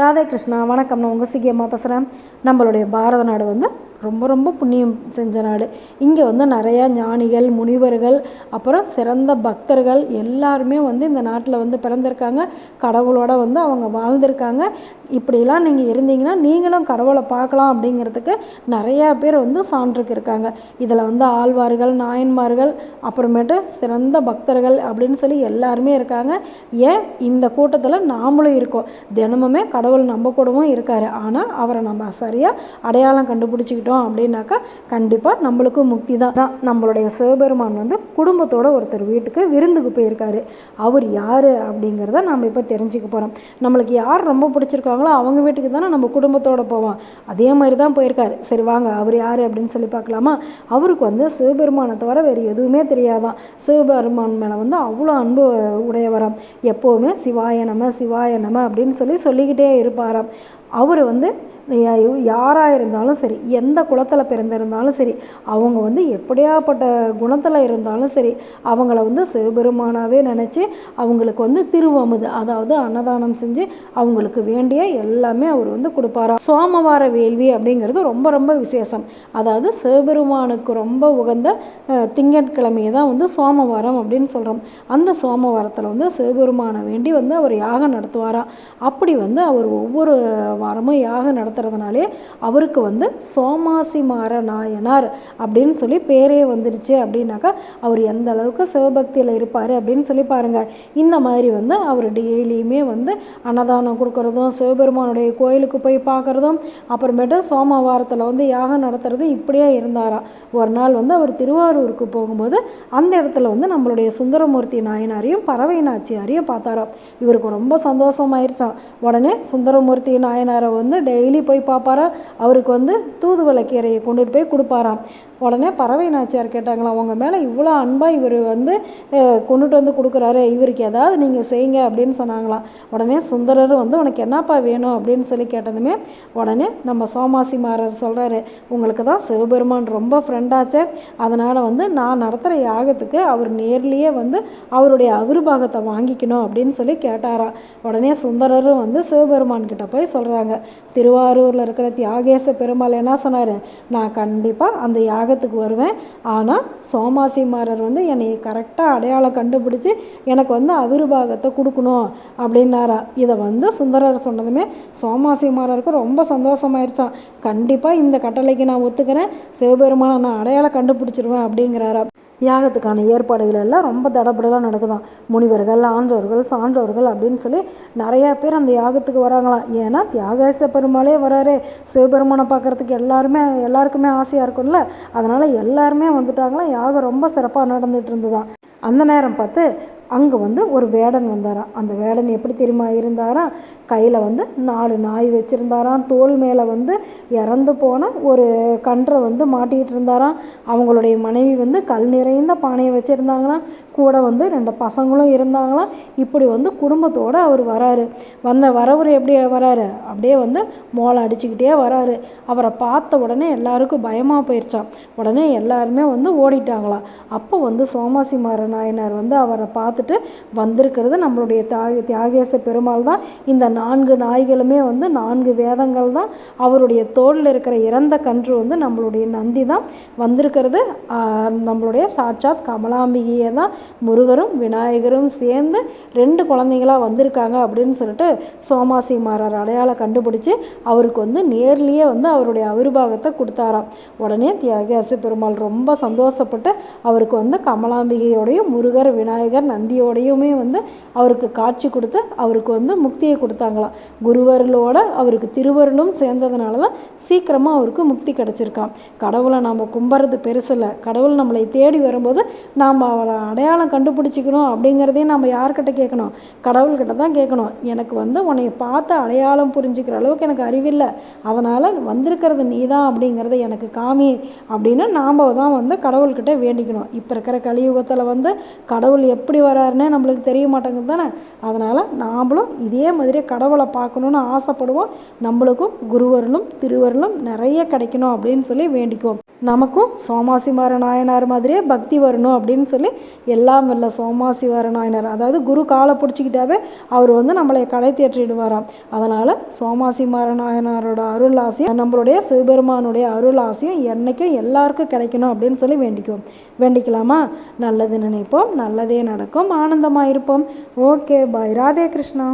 ராதே கிருஷ்ணா வணக்கம். நான் உங்கள் சிகியம்மா பேசுகிறேன் நம்மளுடைய பாரத நாடு வந்து ரொம்ப ரொம்ப புண்ணியம் செஞ்ச நாடு. இங்கே வந்து நிறையா ஞானிகள் முனிவர்கள் அப்புறம் சிறந்த பக்தர்கள் எல்லாருமே வந்து இந்த நாட்டில் வந்து பிறந்திருக்காங்க. கடவுளோட வந்து அவங்க வாழ்ந்திருக்காங்க. இப்படிலாம் நீங்கள் இருந்தீங்கன்னா நீங்களும் கடவுளை பார்க்கலாம் அப்படிங்கிறதுக்கு நிறையா பேர் வந்து சான்றுக்கு இருக்காங்க. இதில் வந்து ஆழ்வார்கள் நாயன்மார்கள் அப்புறமேட்டு சிறந்த பக்தர்கள் அப்படின்னு சொல்லி எல்லாருமே இருக்காங்க. ஏன்? இந்த கூட்டத்தில் நாமளும் இருக்கோம். தினமுமே கடவுள் நம்ம கூடவும் இருக்கார். ஆனால் அவரை நம்ம சரியாக அடையாளம் கண்டுபிடிச்சிக்கிட்டோம் அப்படின்னாக்கா கண்டிப்பாக நம்மளுக்கும் முக்தி தான். தான் நம்மளுடைய சிவபெருமான் வந்து குடும்பத்தோட ஒருத்தர் வீட்டுக்கு விருந்துக்கு போயிருக்காரு. அவர் யார் அப்படிங்கிறத நம்ம இப்போ தெரிஞ்சுக்க போகிறோம் நம்மளுக்கு யார் ரொம்ப பிடிச்சிருக்காங்களோ அவங்க வீட்டுக்கு தானே நம்ம குடும்பத்தோடு போவோம். அதே மாதிரி தான் போயிருக்காரு. சரி வாங்க அவர் யார் அப்படின்னு சொல்லி பார்க்கலாமா? அவருக்கு வந்து சிவபெருமானை தவிர வேறு எதுவுமே தெரியாதான். சிவபெருமான் மேலே வந்து அவ்வளோ அன்பு உடையவராம். எப்போவுமே சிவாய நம சிவாய நம அப்படின்னு சொல்லி சொல்லிக்கிட்டே இருப்பாராம். அவர் வந்து யாராக இருந்தாலும் சரி எந்த குலத்தில் பிறந்திருந்தாலும் சரி அவங்க வந்து எப்படியாப்பட்ட குணத்தில் இருந்தாலும் சரி அவங்கள வந்து சிவபெருமானாகவே நினச்சி அவங்களுக்கு வந்து திருவமுது அதாவது அன்னதானம் செஞ்சு அவங்களுக்கு வேண்டிய எல்லாமே அவர் வந்து கொடுப்பாராம் சோமவார வேள்வி அப்படிங்கிறது ரொம்ப ரொம்ப விசேஷம். அதாவது சிவபெருமானுக்கு ரொம்ப உகந்த திங்கட்கிழமையை தான் வந்து சோமவாரம் அப்படின்னு சொல்கிறோம் அந்த சோமவாரத்தில் வந்து சிவபெருமானை வேண்டி வந்து அவர் யாகம் நடத்துவாராம் அப்படி வந்து அவர் ஒவ்வொரு வாரமும் யாகம் நடத்துறதுனாலே அவருக்கு வந்து சோமாசிமார நாயனார் அப்படின்னு சொல்லி பேரே வந்துடுச்சு அப்படின்னாக்கா அவர் எந்த அளவுக்கு சிவபக்தியில் இருப்பார் அப்படின்னு சொல்லி பாருங்கள் இந்த மாதிரி வந்து அவர் டெய்லியுமே வந்து அன்னதானம் கொடுக்கறதும் சிவபெருமானுடைய கோயிலுக்கு போய் பார்க்குறதும் அப்புறமேட்டு சோமவாரத்தில் வந்து யாகம் நடத்துறது இப்படியே இருந்தாராம் ஒரு நாள் வந்து அவர் திருவாரூருக்கு போகும்போது அந்த இடத்துல வந்து நம்மளுடைய சுந்தரமூர்த்தி நாயனாரையும் பறவை நாச்சியாரையும் பார்த்தாராம். இவருக்கு ரொம்ப சந்தோஷமாயிருச்சான் உடனே சுந்தரமூர்த்தி நாயனார் வந்து டெய்லி போய் பார்ப்பாரா? அவருக்கு வந்து தூதுவளக்கீரையை கொண்டுட்டு போய் கொடுப்பாராம். உடனே பறவை நாச்சியார் கேட்டாங்களாம் உங்கள் மேலே இவ்வளோ அன்பாக இவர் வந்து கொண்டுட்டு வந்து கொடுக்குறாரு இவருக்கு ஏதாவது நீங்கள் செய்யுங்க அப்படின்னு சொன்னாங்களாம். உடனே சுந்தரர் வந்து உனக்கு என்னப்பா வேணும்? அப்படின்னு சொல்லி கேட்டதுமே உடனே நம்ம சோமாசி மாறர் சொல்கிறாரு உங்களுக்கு தான் சிவபெருமான் ரொம்ப ஃப்ரெண்டாச்சே அதனால் வந்து நான் நடத்துகிற யாகத்துக்கு அவர் நேர்லேயே வந்து அவருடைய அவிர்வாகத்தை வாங்கிக்கணும் அப்படின்னு சொல்லி கேட்டாராம். உடனே சுந்தரரும் வந்து சிவபெருமான் கிட்ட போய் சொல்கிறாங்க திருவாரூரில் இருக்கிற தியாகேச பெருமாள் என்ன சொன்னார்? நான் கண்டிப்பாக அந்த யாக யாகத்துக்கு வருவேன். ஆனால் சோமாசிமாரர் வந்து என்னை கரெக்டாக அடையாளம் கண்டுபிடிச்சி எனக்கு வந்து அவிர்வாகத்தை கொடுக்கணும் அப்படின்னாரா. இதை வந்து சுந்தரர் சொன்னதுமே சோமாசிமாரருக்கு ரொம்ப சந்தோஷமாயிருச்சான் கண்டிப்பாக இந்த கட்டளைக்கு நான் ஒத்துக்கிறேன். சிவபெருமானை நான் அடையாளம் கண்டுபிடிச்சிருவேன் அப்படிங்கிறாரா. யாகத்துக்கான ஏற்பாடுகள் எல்லாம் ரொம்ப தடபடலாம் நடக்குதாம் முனிவர்கள் ஆன்றோர்கள் சான்றோர்கள் அப்படின்னு சொல்லி நிறையா பேர் அந்த யாகத்துக்கு வராங்களாம் ஏன்னா தியாகேச பெருமாளே வராரு. சிவபெருமானை பார்க்குறதுக்கு எல்லாருமே எல்லாருக்குமே ஆசையாக இருக்கும்ல. அதனால் எல்லாருமே வந்துட்டாங்களாம் யாகம் ரொம்ப சிறப்பாக நடந்துகிட்டு இருந்ததாம் அந்த நேரம் பார்த்து அங்கே வந்து ஒரு வேடன் வந்தாராம். அந்த வேடன் எப்படி தெரியுமா? இருந்தாராம். கையில் வந்து நாலு நாய் வச்சுருந்தாராம். தோல் மேலே வந்து இறந்து போன ஒரு கன்றை வந்து மாட்டிகிட்டு இருந்தாராம். அவங்களுடைய மனைவி வந்து கல் நிறைந்த பானையை வச்சுருந்தாங்களாம். கூட வந்து ரெண்டு பசங்களும் இருந்தாங்களாம். இப்படி வந்து குடும்பத்தோடு அவர் வராரு. வந்த வரவர் எப்படி வராரு? அப்படியே வந்து மோளம் அடிச்சுக்கிட்டே வராரு. அவரை பார்த்த உடனே எல்லாருக்கும் பயமாக போயிடுச்சான் உடனே எல்லாருமே வந்து ஓடிட்டாங்களாம். அப்போ வந்து சோமாசிமார நாயனார் வந்து அவரை பார்த்துட்டு வந்திருக்கிறது நம்மளுடைய தியாக தியாகேச பெருமாள் தான். இந்த நான்கு நாய்களுமே வந்து நான்கு வேதங்கள் தான் அவருடைய தோளில் இருக்கிற இறந்த கன்று வந்து நம்மளுடைய நந்தி தான் வந்திருக்கிறது. நம்மளுடைய சாட்சாத் கமலாம்பிகையை தான் முருகரும் விநாயகரும் சேர்ந்து ரெண்டு குழந்தைங்களா வந்திருக்காங்க அப்படின்னு சொல்லிட்டு சோமாசி மாறார் அடையாளம் கண்டுபிடிச்சி அவருக்கு வந்து நேர்லேயே வந்து அவருடைய அவிர்வாகத்தை கொடுத்தாராம். உடனே தியாகியாசி பெருமாள் ரொம்ப சந்தோஷப்பட்டு அவருக்கு வந்து கமலாம்பிகையோடையும் முருகர் விநாயகர் நந்தியோடையுமே வந்து அவருக்கு காட்சி கொடுத்து அவருக்கு வந்து முக்தியை கொடுத்தாங்களாம் குருவர்களோட அவருக்கு திருவருளும் சேர்ந்ததுனால தான் சீக்கிரமாக அவருக்கு முக்தி கிடச்சிருக்கான் கடவுளை நாம் கும்புறது பெருசில்லை. கடவுள் நம்மளை தேடி வரும்போது நாம் அவளை அடையாளம் கண்டுபிடிச்சிக்கணும் அப்படிங்கிறதையும் நம்ம யார்கிட்ட கேட்கணும்? கடவுள்கிட்ட தான் கேட்கணும். எனக்கு வந்து உன்னை பார்த்து அடையாளம் புரிஞ்சுக்கிற அளவுக்கு எனக்கு அறிவில்லை. அதனால் வந்திருக்கிறது நீ தான் அப்படிங்கிறத எனக்கு காமி அப்படின்னு நாம் தான் வந்து கடவுள்கிட்ட வேண்டிக்கணும். இப்போ இருக்கிற கலியுகத்தில் வந்து கடவுள் எப்படி வராருன்னே நம்மளுக்கு தெரிய மாட்டேங்குது தானே? அதனால் நாம்ளும் இதே மாதிரி கடவுள் கடவுளை பார்க்கணுன்னு ஆசைப்படுவோம். நம்மளுக்கும் குருவருளும் திருவருளும் நிறைய கிடைக்கணும் அப்படின்னு சொல்லி வேண்டிக்குவோம். நமக்கும் சோமாசிமார நாயனார் மாதிரியே பக்தி வரணும் அப்படின்னு சொல்லி எல்லாம் வல்ல சோமாசிவார நாயனார். அதாவது குரு காலை பிடிச்சிக்கிட்டாவே அவர் வந்து நம்மளை கடை தேற்றிடுவாராம். அதனால் சோமாசிமார நாயனாரோட அருள் ஆசையும் நம்மளுடைய சிவபெருமானுடைய அருள் ஆசையும் என்றைக்கும் எல்லாருக்கும் கிடைக்கணும் அப்படின்னு சொல்லி வேண்டிக்குவோம். வேண்டிக்கலாமா? நல்லது நினைப்போம் நல்லதே நடக்கும் ஆனந்தமாக இருப்போம் ஓகே பாய். ராதே கிருஷ்ணா.